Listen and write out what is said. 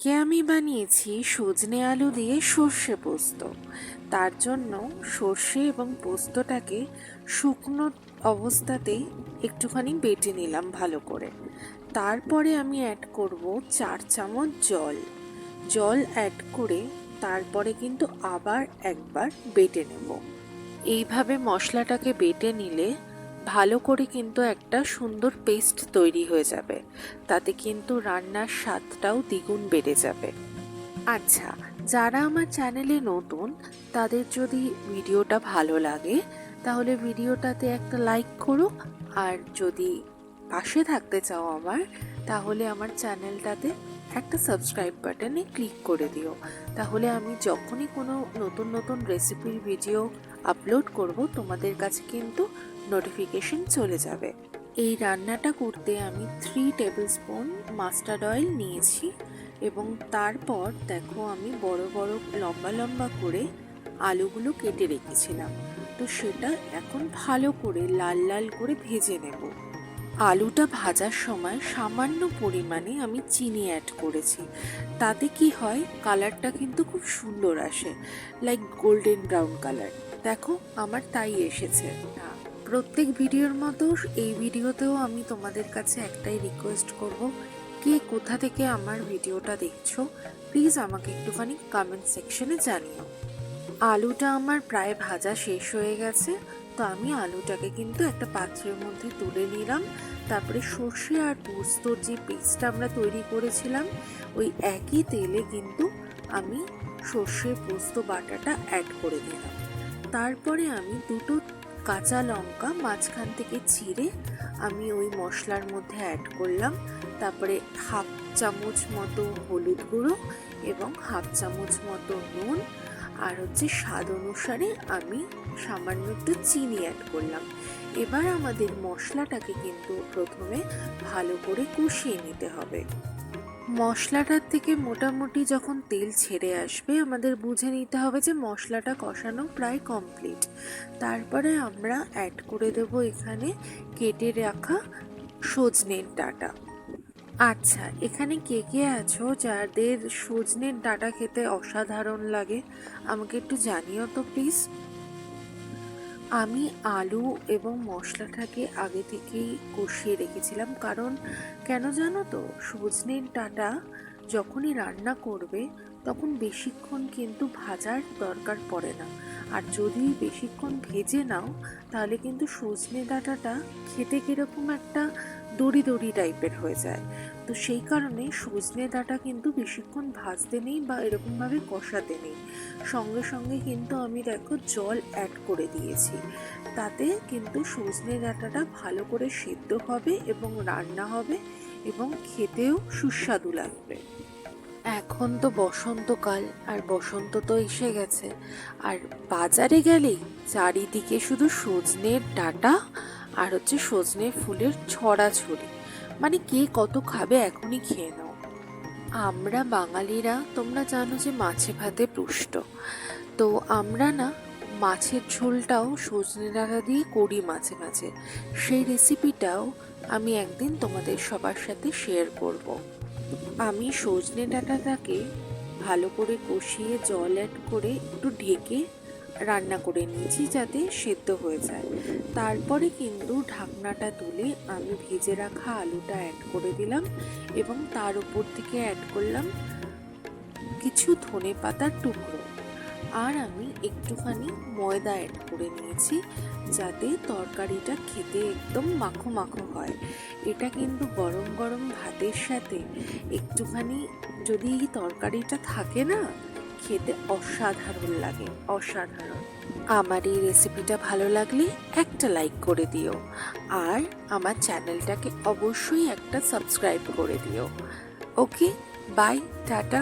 আজকে আমি বানিয়েছি সজনে আলু দিয়ে সর্ষে পোস্ত। তার জন্য সর্ষে এবং পোস্তটাকে শুকনো অবস্থাতেই একটুখানি বেটে নিলাম ভালো করে। তারপরে আমি অ্যাড করব চার চামচ জল। জল অ্যাড করে তারপরে কিন্তু আবার একবার বেটে নেব। এইভাবে মশলাটাকে বেটে নিলে ভালো করে কিন্তু একটা সুন্দর পেস্ট তৈরি হয়ে যাবে। তাতে কিন্তু রান্নার স্বাদটাও দ্বিগুণ বেড়ে যাবে। আচ্ছা যারা আমার চ্যানেলে নতুন, তাদের যদি ভিডিওটা ভালো লাগে, তাহলে ভিডিওটাতে একটা লাইক করো। আর যদি পাশে থাকতে চাও আমার, তাহলে আমার চ্যানেলটাতে একটা সাবস্ক্রাইব বাটনে ক্লিক করে দিও। তাহলে আমি যখনই কোনো নতুন নতুন রেসিপির ভিডিও আপলোড করব, তোমাদের কাছে কিন্তু নোটিফিকেশন চলে যাবে। এই রান্নাটা করতে আমি three tablespoon mustard oil নিয়েছি এবং তারপর দেখো আমি বড় বড়, লম্বা লম্বা করে আলুগুলো কেটে রেখেছিলাম। তো সেটা এখন ভালো করে লাল লাল করে ভেজে নেব। আলুটা ভাজার সময় সামান্য পরিমাণে আমি চিনি অ্যাড করেছি। তাতে কি হয় কালারটা কিন্তু খুব সুন্দর আসে লাইক গোল্ডেন ব্রাউন কালার দেখো, আমার তাই এসেছে। প্রত্যেক ভিডিওর মতো এই ভিডিওতেও আমি তোমাদের কাছে একটাই রিকোয়েস্ট করব, কে কোথা থেকে আমার ভিডিওটা দেখছ প্লিজ আমাকে একটুখানি কমেন্ট সেকশনে জানিও। আলুটা আমার প্রায় ভাজা শেষ হয়ে গেছে তো আমি আলুটাকে কিন্তু একটা পাত্রের মধ্যে তুলে নিলাম। তারপরে সর্ষে আর পোস্তর যে পেস্টটা আমরা তৈরি করেছিলাম, ওই একই তেলে কিন্তু আমি সর্ষে পোস্ত বাটাটা অ্যাড করে দিলাম। তারপরে আমি দুটো কাঁচা লঙ্কা মাঝখান থেকে চিড়ে আমি ওই মশলার মধ্যে অ্যাড করলাম। তারপরে হাফ চামচ মতো হলুদ গুঁড়ো এবং হাফ চামচ মতো নুন আর হচ্ছে স্বাদ অনুসারে আমি সামান্য একটু চিনি অ্যাড করলাম। এবার আমাদের মশলাটাকে কিন্তু প্রথমে ভালো করে কষিয়ে নিতে হবে। মশলাটার থেকে মোটামুটি যখন তেল ছেড়ে আসবে, আমাদের বুঝে নিতে হবে যে মশলাটা কষানো প্রায় কমপ্লিট তারপরে আমরা অ্যাড করে দেব এখানে কেটে রাখা সজনের ডাটা। আচ্ছা এখানে কে কে আছো যাদের সজনের ডাটা খেতে অসাধারণ লাগে? আমাকে একটু জানিও তো প্লিজ। আমি আলু এবং মশলাটাকে আগে থেকেই কষিয়ে রেখেছিলাম, কারণ কেন জানো তো, সজনের ডাটা যখনই রান্না করবে, তখন বেশিক্ষণ কিন্তু ভাজার দরকার পড়ে না। আর যদি বেশিক্ষণ ভেজে নাও, তাহলে কিন্তু সজনে ডাঁটাটা খেতে কীরকম একটা দড়ি দড়ি টাইপের হয়ে যায়। তো সেই কারণে সজনে ডাঁটা কিন্তু বেশিক্ষণ ভাজতে নেই বা এরকমভাবে কষাতে নেই। সঙ্গে সঙ্গে কিন্তু আমি দেখো জল অ্যাড করে দিয়েছি। তাতে কিন্তু সজনে ডাঁটাটা ভালো করে সেদ্ধ হবে এবং রান্না হবে এবং খেতেও সুস্বাদু লাগবে। এখন তো বসন্তকাল আর বসন্ত তো এসে গেছে। আর বাজারে গেলেই চারিদিকে শুধু সজনের ডাঁটা আর হচ্ছে সজনে ফুলের ছড়াছড়ি মানে কে কত খাবে এখনই খেয়ে নাও। আমরা বাঙালিরা, তোমরা জানো যে মাছে ভাতে পুষ্ট। তো আমরা না, মাছের ঝোলটাও সজনে ডাঁটা দিয়ে করি মাঝে মাঝে। সেই রেসিপিটাও আমি একদিন তোমাদের সবার সাথে শেয়ার করব। আমি সজনে ডাঁটাটাকে ভালো করে কষিয়ে জল অ্যাড করে একটু ঢেকে রান্না করে নিয়েছি যাতে সেদ্ধ হয়ে যায়। তারপরে কিন্তু ঢাকনাটা তুলে আমি ভেজে রাখা আলুটা অ্যাড করে দিলাম এবং তার উপর থেকে অ্যাড করলাম কিছু ধনে পাতার টুকরো। আর আমি একটুখানি ময়দা অ্যাড করে নিয়েছি যাতে তরকারিটা খেতে একদম মাখো মাখো হয়। এটা কিন্তু গরম গরম ভাতের সাথে একটুখানি যদি তরকারিটা থাকে না খেতে অসাধারণ লাগে, অসাধারণ। আমার এই রেসিপিটা ভালো লাগলে একটা লাইক করে দিও, আর আমার চ্যানেলটাকে অবশ্যই একটা সাবস্ক্রাইব করে দিও। Okay bye tata.